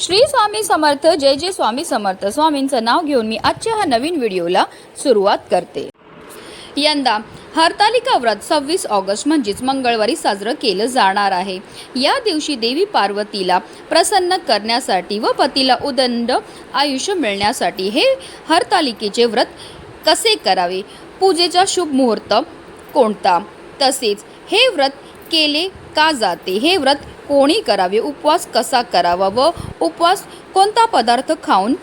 श्री स्वामी समर्थ जय जय स्वामी समर्थ. स्वामींचं नाव घेऊन मी आजच्या ह्या नवीन व्हिडिओला सुरुवात करते. यंदा हरतालिका व्रत सव्वीस ऑगस्ट म्हणजेच मंगळवारी साजरं केलं जाणार आहे. या दिवशी देवी पार्वतीला प्रसन्न करण्यासाठी व पतीला उदंड आयुष्य मिळण्यासाठी हे हरतालिकेचे व्रत कसे करावे? पूजेचा शुभ मुहूर्त कोणता? तसेच हे व्रत केले का जाते? हे व्रत कोणी करावे? उपवास कसा करावा व उपवास कोणता पदार्थ खाऊन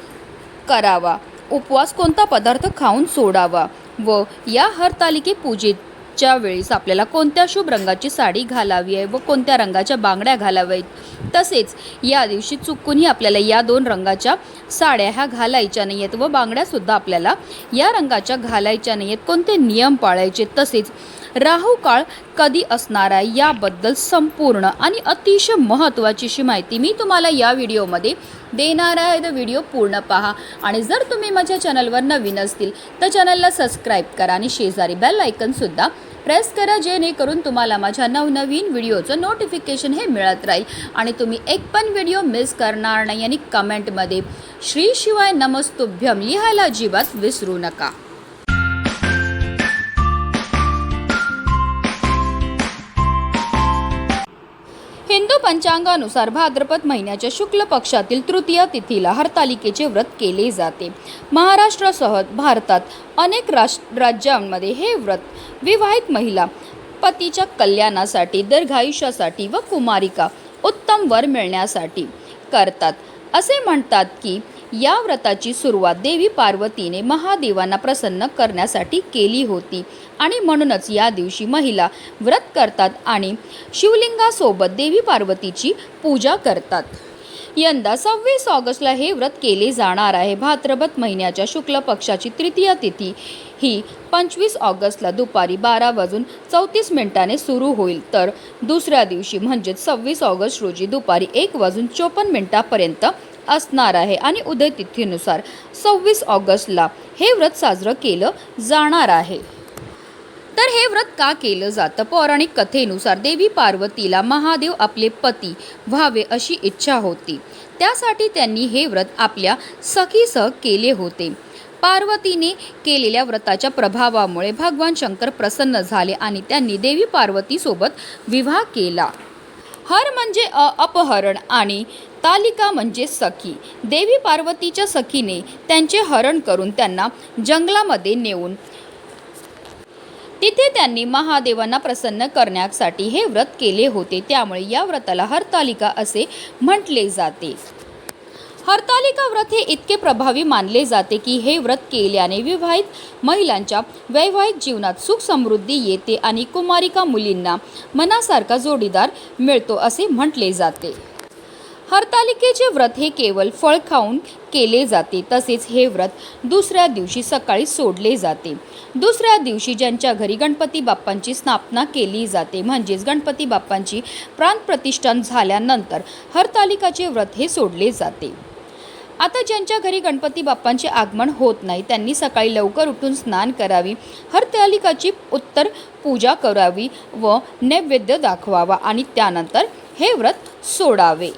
करावा? उपवास कोणता पदार्थ खाऊन सोडावा? व या हरतालिके पूजेच्या वेळेस आपल्याला कोणत्या शुभ रंगाची साडी घालावी आहे व कोणत्या रंगाच्या बांगड्या घालाव्यात तसेच या दिवशी चुकूनही आपल्याला या दोन रंगाच्या साड्या ह्या घालायच्या नाही आहेत व बांगड्यासुद्धा आपल्याला या रंगाच्या घालायच्या नाही आहेत. कोणते नियम पाळायचे? तसेच राहू काळ कधी असणार आहे याबद्दल संपूर्ण आणि अतिशय महत्त्वाची अशी माहिती मी तुम्हाला या व्हिडिओमध्ये देणार आहे. तर व्हिडिओ पूर्ण पहा. आणि जर तुम्ही माझ्या चॅनलवर नवीन असतील तर चॅनलला सबस्क्राईब करा आणि शेजारी बेल आयकनसुद्धा प्रेस करा जेणेकरून तुम्हाला माझ्या नवनवीन व्हिडिओचं नोटिफिकेशन हे मिळत राहील. आणि तुम्ही एक पण व्हिडिओ मिस करणार नाही आणि कमेंटमध्ये श्री शिवाय नमस्तुभ्यम लिहायला अजिबात विसरू नका. पंचांगानुसार भाद्रपद महिन्याच्या शुक्ल पक्षातील तृतीय तिथीला हरतालिकेचे व्रत केले जाते. महाराष्ट्रासह भारतात अनेक राष राज्यांमध्ये हे व्रत विवाहित महिला पतीच्या कल्याणासाठी दीर्घायुष्यासाठी व कुमारिका उत्तम वर मिळण्यासाठी करतात. असे म्हणतात की या व्रताची सुरुवात देवी पार्वतीने महादेवांना प्रसन्न करण्यासाठी केली होती. आणि म्हणूनच या दिवशी महिला व्रत करतात आणि शिवलिंगासोबत देवी पार्वतीची पूजा करतात. यंदा सव्वीस ऑगस्टला हे व्रत केले जाणार आहे. भाद्रपद महिन्याच्या शुक्ल पक्षाची तृतीय तिथी ही पंचवीस ऑगस्टला दुपारी बारा वाजून चौतीस मिनिटाने सुरू होईल. तर दुसऱ्या दिवशी म्हणजेच सव्वीस ऑगस्ट रोजी दुपारी एक वाजून चोपन्न मिनिटापर्यंत असणार आहे. आणि उदय तिथीनुसार सव्वीस ऑगस्टला हे व्रत साजरं केलं जाणार आहे. तर हे व्रत का केलं जातं? पौराणिक कथेनुसार देवी पार्वतीला महादेव आपले पती व्हावे अशी इच्छा होती. त्यासाठी त्यांनी हे व्रत आपल्या सखीसह केले होते. पार्वतीने केलेल्या व्रताच्या प्रभावामुळे भगवान शंकर प्रसन्न झाले आणि त्यांनी देवी पार्वतीसोबत विवाह केला. हर म्हणजे अ अपहरण आणि तालिका म्हणजे सखी. देवी पार्वतीच्या सखीने त्यांचे हरण करून त्यांना जंगलामध्ये नेऊन तिथे त्यांनी महादेवांना प्रसन्न करण्यासाठी हे व्रत केले होते. त्यामुळे या व्रताला हरतालिका असे म्हटले जाते. हरतालिका व्रत हे इतके प्रभावी मानले जाते की हे व्रत केल्याने विवाहित महिलांच्या वैवाहिक जीवनात सुख समृद्धी येते आणि कुमारिका मुलींना मनासारखा जोडीदार मिळतो असे म्हटले जाते. हरतालिकेचे व्रत हे केवळ फळ खाऊन केले जाते तसेच हे व्रत दुसऱ्या दिवशी सकाळी सोडले जाते. दुसऱ्या दिवशी ज्यांच्या घरी गणपती बाप्पांची स्थापना केली जाते म्हणजेच गणपती बाप्पांची प्राणप्रतिष्ठान झाल्यानंतर हरतालिकाचे व्रत हे सोडले जाते. आता ज्यांच्या घरी गणपती बाप्पांचे आगमन होत नाही त्यांनी सकाळी लवकर उठून स्नान करावी हरतालिकाची उत्तर पूजा करावी व नैवेद्य दाखवावा आणि त्यानंतर हे व्रत सोडावे.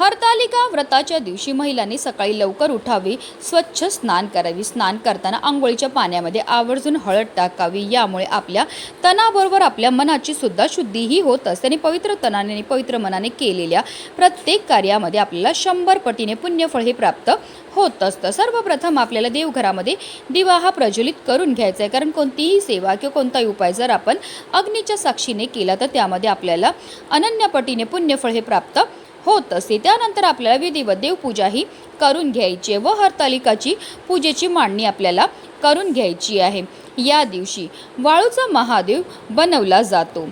हरतालिका व्रताच्या दिवशी महिलांनी सकाळी लवकर उठावे स्वच्छ स्नान करावी. स्नान करताना आंघोळीच्या पाण्यामध्ये आवर्जून हळद टाकावी. यामुळे आपल्या तणाबरोबर आपल्या मनाची सुद्धा शुद्धीही होत असते. आणि पवित्र तनाने आणि पवित्र मनाने केलेल्या प्रत्येक कार्यामध्ये आपल्याला शंभर पटीने पुण्यफळ हे प्राप्त होत असतं. सर्वप्रथम आपल्याला देवघरामध्ये दिवा हा प्रज्वलित करून घ्यायचा आहे. कारण कोणतीही सेवा किंवा कोणताही उपाय जर आपण अग्नीच्या साक्षीने केला तर त्यामध्ये आपल्याला अनन्यपटीने पुण्यफळ हे प्राप्त होत असते त्यानंतर आपल्याला विधिवत देवपूजा ही करून घ्यायची आहे व हरतालिकाची पूजेची मांडणी आपल्याला करून घ्यायची आहे. या दिवशी वाळूचा महादेव बनवला जातो.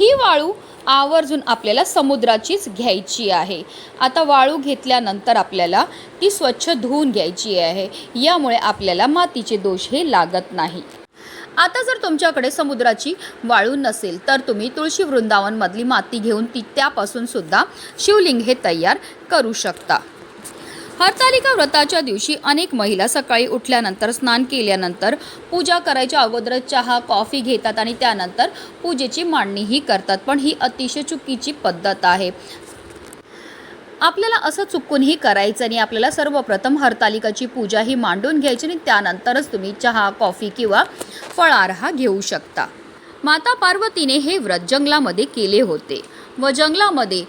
ही वाळू आवर्जून आपल्याला समुद्राचीच घ्यायची आहे. आता वाळू घेतल्यानंतर आपल्याला ती स्वच्छ धुवून घ्यायची आहे. यामुळे आपल्याला मातीचे दोष हे लागत नाही. आता जर तुमच्याकडे समुद्राची वाळू नसेल तर तुम्ही तुळशी वृंदावनमधली माती घेऊन ती त्यापासून सुद्धा शिवलिंग हे तयार करू शकता. हरतालिका व्रताच्या दिवशी अनेक महिला सकाळी उठल्यानंतर स्नान केल्यानंतर पूजा करायच्या अगोदर चहा कॉफी घेतात आणि त्यानंतर पूजेची मांडणीही करतात. पण ही अतिशय चुकीची पद्धत आहे. आपल्याला असं चुकूनही करायचं आणि आपल्याला सर्वप्रथम हरतालिकाची पूजा ही मांडून घ्यायची आणि त्यानंतरच तुम्ही चहा कॉफी किंवा फळार हा घेऊ शकता. माता पार्वतीने हे व्रत जंगलामध्ये केले होते व जंगलामध्ये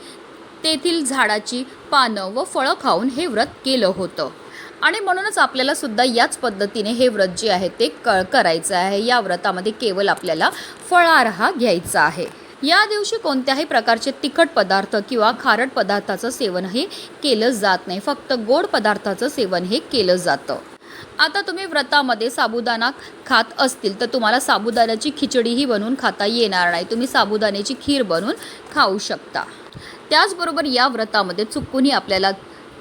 तेथील झाडाची पानं व फळं खाऊन हे व्रत केलं होतं. आणि म्हणूनच आपल्याला सुद्धा याच पद्धतीने हे व्रत जे आहे ते क करायचं आहे. या व्रतामध्ये केवळ आपल्याला फळार हा घ्यायचा आहे. या दिवशी कोणत्याही प्रकारचे तिखट पदार्थ किंवा खारट पदार्थाचं सेवन हे केलं जात नाही. फक्त गोड पदार्थाचं सेवन हे केलं जातं. आता तुम्ही व्रतामध्ये साबुदाणा खात असतील तर तुम्हाला साबुदाण्याची खिचडीही बनवून खाता येणार नाही. तुम्ही साबुदाण्याची खीर बनवून खाऊ शकता. त्याचबरोबर या व्रतामध्ये चुकूनही आपल्याला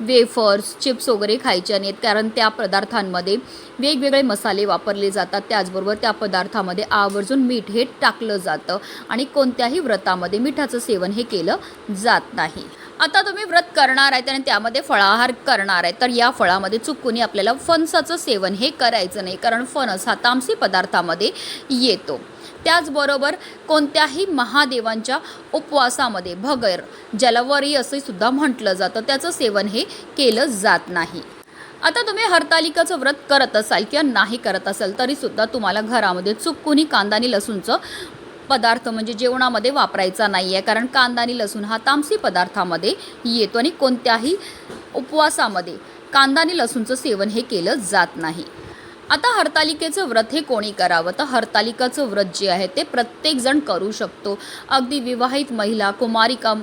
वेफर्स चिप्स वगैरे खायचे नाहीत कारण त्या पदार्थांमध्ये वेगवेगळे मसाले वापरले जातात. त्याचबरोबर त्या पदार्थामध्ये आवर्जून मीठ हे टाकलं जातं आणि कोणत्याही व्रतामध्ये मिठाचं सेवन हे केलं जात नाही. आता तुम्ही व्रत करणार आहे आणि त्यामध्ये फळाहार करणार आहे तर या फळामध्ये चुकूनही आपल्याला फणसाचं सेवन हे करायचं नाही. कारण फणस हा तामसी पदार्थामध्ये येतो. त्याचबरोबर कोणत्याही महादेवांच्या उपवासामध्ये भगर ज्याला वरी असे सुद्धा म्हटलं जातं. त्याचं सेवन हे केलं जात नाही. आता तुम्ही हरतालिकाचं व्रत करत असाल किंवा नाही करत असाल तरीसुद्धा तुम्हाला घरामध्ये चुकूनही कांदा आणि लसूणचं पदार्थ म्हणजे जेवणामध्ये वापरायचा नाही आहे कारण कांदा आणि लसूण हा तामसी पदार्थामध्ये येतो आणि कोणत्याही उपवासामध्ये कांदा आणि लसूणचं सेवन हे केलं जात नाही. आता हरतालिकेचं व्रत हे कोणी करावं? तर हरतालिकाचं व्रत जे आहे ते प्रत्येकजण करू शकतो. अगदी विवाहित महिला कुमारिका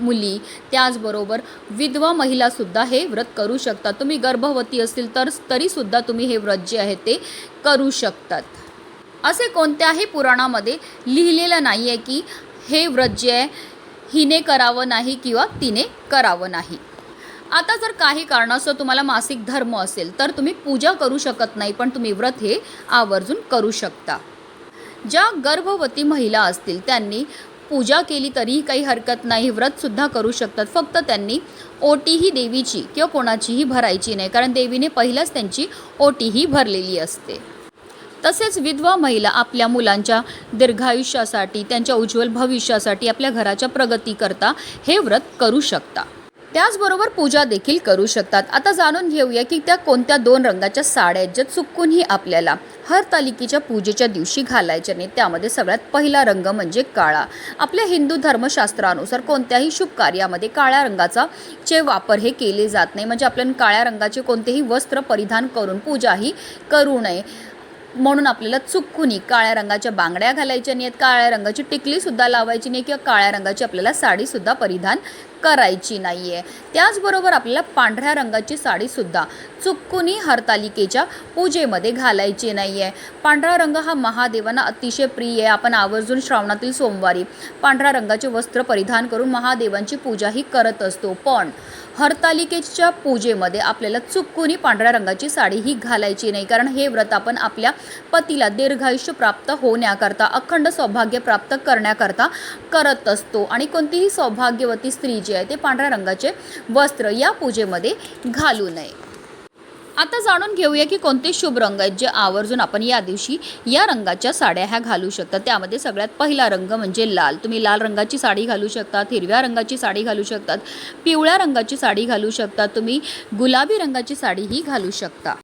मुली त्याचबरोबर विधवा महिलासुद्धा हे व्रत करू शकतात. तुम्ही गर्भवती असतील तर तरीसुद्धा तुम्ही हे व्रत जे आहे ते करू शकतात. असे कोणत्याही पुराणामध्ये लिहिलेलं नाही आहे की हे व्रत जे आहे हिने करावं नाही किंवा तिने करावं नाही. आता जर काही कारणास्तव तुम्हाला मासिक धर्म असेल तर तुम्ही पूजा करू शकत नाही पण तुम्ही व्रत हे आवर्जून करू शकता. ज्या गर्भवती महिला असतील त्यांनी पूजा केली तरीही काही हरकत नाही व्रतसुद्धा करू शकतात. फक्त त्यांनी ओटी ही देवीची किंवा कोणाचीही भरायची नाही कारण देवीने पहिलाच त्यांची ओटी ही भरलेली असते. तसेच विधवा महिला आपल्या मुलांच्या दीर्घायुष्यासाठी त्यांच्या उज्ज्वल भविष्यासाठी आपल्या घराच्या प्रगतीकरता हे व्रत करू शकता. त्याचबरोबर पूजा देखील करू शकतात. आता जाणून घेऊया की त्या कोणत्या दोन रंगाच्या साड्या आहेत ज्या चुकूनही आपल्याला हरतालिकेच्या पूजेच्या दिवशी घालायच्या नाही. त्यामध्ये सगळ्यात पहिला रंग म्हणजे काळा. आपल्या हिंदू धर्मशास्त्रानुसार कोणत्याही शुभ कार्यामध्ये काळ्या रंगाचा चे वापर हे केले जात नाही. म्हणजे आपल्याला काळ्या रंगाचे कोणतेही वस्त्र परिधान करून पूजाही करू नये. म्हणून आपल्याला चुकूनही काळ्या रंगाच्या बांगड्या घालायच्या नाहीत. काळ्या रंगाची टिकलीसुद्धा लावायची नाही किंवा काळ्या रंगाची आपल्याला साडीसुद्धा परिधान करायची नाही आहे त्याचबरोबर आपल्याला पांढऱ्या रंगाची साडीसुद्धा चुकूनही हरतालिकेच्या पूजेमध्ये घालायची नाही आहे पांढरा रंग हा महादेवांना अतिशय प्रिय आहे. आपण आवर्जून श्रावणातील सोमवारी पांढऱ्या रंगाचे वस्त्र परिधान करून महादेवांची पूजाही करत असतो. पण हरतालिकेच्या पूजेमध्ये आपल्याला चुकूनही पांढऱ्या रंगाची साडी ही घालायची नाही. कारण हे व्रत आपण आपल्या पतीला दीर्घायुष्य प्राप्त होण्याकरता अखंड सौभाग्य प्राप्त करण्याकरता करत असतो. आणि कोणतीही सौभाग्यवती स्त्री जी आहे ते पांढऱ्या रंगाचे वस्त्र या पूजेमध्ये घालू नये. आता जाणून घेऊया की कोणते शुभ रंग आहेत जे आवर्जून आपण या दिवशी या रंगाच्या साड्या ह्या घालू शकता. त्यामध्ये सगळ्यात पहिला रंग म्हणजे लाल. तुम्ही लाल रंगाची साडी घालू शकतात हिरव्या रंगाची साडी घालू शकतात पिवळ्या रंगाची साडी घालू शकता तुम्ही गुलाबी रंगाची साडीही घालू शकता.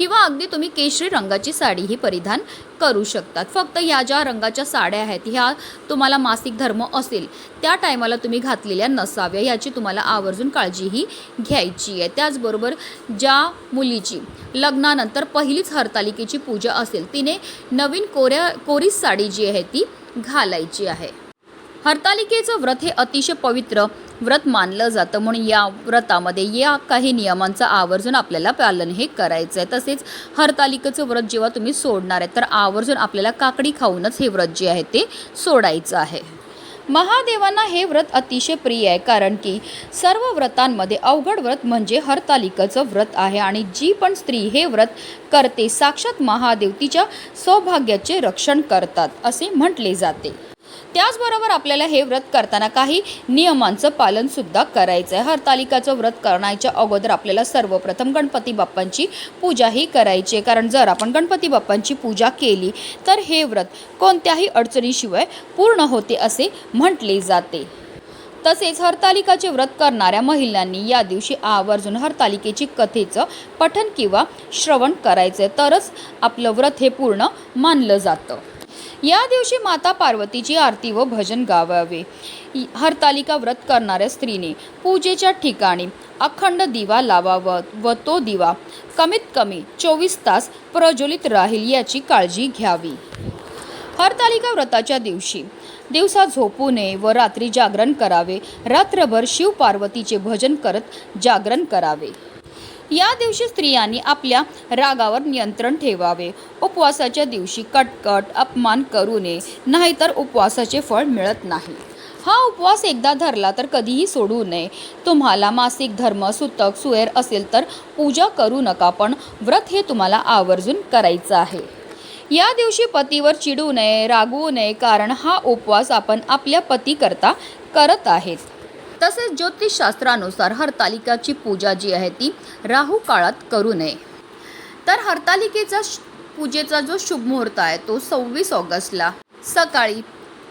किंवा अगदी तुम्ही केशरी रंगाची साडीही परिधान करू शकतात. फक्त ह्या ज्या रंगाच्या साड्या आहेत ह्या तुम्हाला मासिक धर्म असेल त्या टायमाला तुम्ही घातलेल्या नसाव्या याची तुम्हाला आवर्जून काळजीही घ्यायची आहे. त्याचबरोबर ज्या मुलीची लग्नानंतर पहिलीच हरतालिकेची पूजा असेल तिने नवीन कोऱ्या कोरीस साडी जी आहे ती घालायची आहे. हरतालिकेचं व्रत हे अतिशय पवित्र व्रत मानलं जातं म्हणून या व्रतामध्ये या काही नियमांचं आवर्जून आपल्याला पालन हे करायचं आहे. तसेच हरतालिकेचं व्रत जेव्हा तुम्ही सोडणार आहे तर आवर्जून आपल्याला काकडी खाऊनच हे व्रत जे आहे ते सोडायचं आहे. महादेवांना हे व्रत अतिशय प्रिय आहे कारण की सर्व व्रतांमध्ये अवघड व्रत म्हणजे हरतालिकाचं व्रत आहे आणि जी पण स्त्री हे व्रत करते साक्षात महादेव तिच्या सौभाग्याचे रक्षण करतात असे म्हटले जाते. त्याचबरोबर आपल्याला हे व्रत करताना काही नियमांचं पालनसुद्धा करायचं आहे. हरतालिकाचं व्रत करण्याच्या अगोदर आपल्याला सर्वप्रथम गणपती बाप्पांची पूजाही करायची आहे. कारण जर आपण गणपती बाप्पांची पूजा केली तर हे व्रत कोणत्याही अडचणीशिवाय पूर्ण होते असे म्हटले जाते. तसेच हरतालिकाचे व्रत करणाऱ्या महिलांनी या दिवशी आवर्जून हरतालिकेची कथेचं पठन किंवा श्रवण करायचं तरच आपलं व्रत हे पूर्ण मानलं जातं. या दिवशी माता पार्वतीची आरती व भजन गावावे. हरतालिका व्रत करणाऱ्या स्त्रीने पूजेच्या ठिकाणी अखंड दिवा लावावा व तो दिवा कमीत कमी चोवीस तास प्रज्वलित राहील याची काळजी घ्यावी. हरतालिका व्रताच्या दिवशी दिवसा झोपू नये व रात्री जागरण करावे. रात्रभर शिव पार्वतीचे भजन करत जागरण करावे. या दिवशी स्त्रियांनी आपल्या रागावर नियंत्रण ठेवावे. उपवासाच्या दिवशी कटकट अपमान करू नये नाहीतर उपवासाचे फळ मिळत नाही. हा उपवास एकदा धरला तर कधीही सोडू नये. तुम्हाला मासिक धर्म सुतक सुएर असेल तर पूजा करू नका पण व्रत हे तुम्हाला आवर्जून करायचं आहे. या दिवशी पतीवर चिडू नये रागवू नये कारण हा उपवास आपण आपल्या पतीकरता करत आहेत. तसेच ज्योतिषशास्त्रानुसार हरतालिकाची पूजा जी आहे ती राहू काळात करू नये. तर हरतालिकेचा पूजेचा जो शुभ मुहूर्त आहे तो सव्वीस ऑगस्टला. सकाळी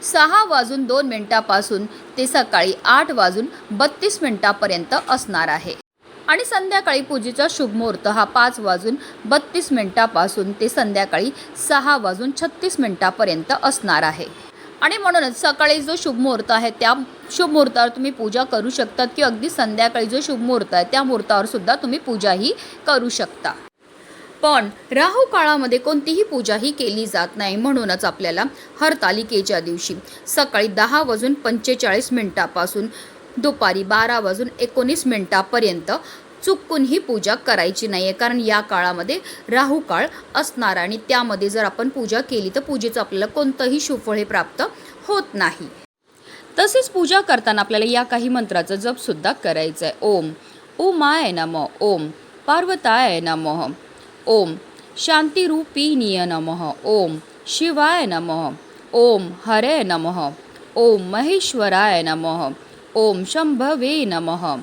सहा वाजून दोन मिनिटापासून ते सकाळी आठ वाजून बत्तीस मिनिटापर्यंत असणार आहे. आणि संध्याकाळी पूजेचा शुभ मुहूर्त हा पाच वाजून बत्तीस मिनिटापासून ते संध्याकाळी सहा वाजून छत्तीस मिनिटापर्यंत असणार आहे. आणि म्हणूनच सकाळी जो शुभ मुहूर्त आहे त्या शुभ मुहूर्तावर तुम्ही पूजा करू शकतात की अगदी संध्याकाळी जो शुभ मुहूर्त आहे त्या मुहूर्तावर सुद्धा तुम्ही पूजाही करू शकता. पण राहू काळामध्ये कोणतीही पूजाही केली जात नाही म्हणूनच आपल्याला हरतालिकेच्या दिवशी सकाळी दहा वाजून पंचेचाळीस मिनिटापासून दुपारी बारा वाजून एकोणीस मिनिटापर्यंत चुकून ही पूजा करायची नाही आहे कारण या काळामध्ये राहू काळ असणार आणि त्यामध्ये जर आपण पूजा केली तर पूजेचं आपल्याला कोणतंही सुफळ हे प्राप्त होत नाही. तसेच पूजा करताना आपल्याला या काही मंत्राचा जप सुद्धा करायचा आहे ओम. उमाय नम. ओम. पार्वताय नमः. ओम. शांतिरूपिणीय नमः. ओम. शिवाय नमः. ओम. हरे नमः. ओम. महेश्वराय नमः. ओम. शंभवे नमः.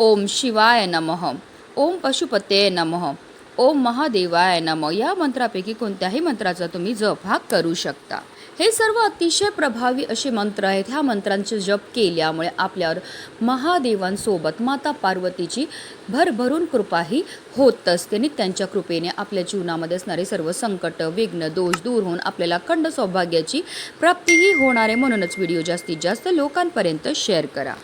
ओम शिवाय नमः. ओम पशुपते नमः. ओम महादेवाय नमः. या मंत्रापैकी कोणत्याही मंत्राचा तुम्ही जप हा करू शकता. हे सर्व अतिशय प्रभावी असे मंत्र आहेत. ह्या मंत्रांचे जप केल्यामुळे आपल्यावर महादेवांसोबत माता पार्वतीची भरभरून कृपाही होत असते आणि त्यांच्या कृपेने आपल्या जीवनामध्ये असणारे सर्व संकट विघ्न दोष दूर होऊन आपल्याला खंड सौभाग्याची प्राप्तीही होणार आहे. म्हणूनच व्हिडिओ जास्तीत जास्त लोकांपर्यंत शेअर करा.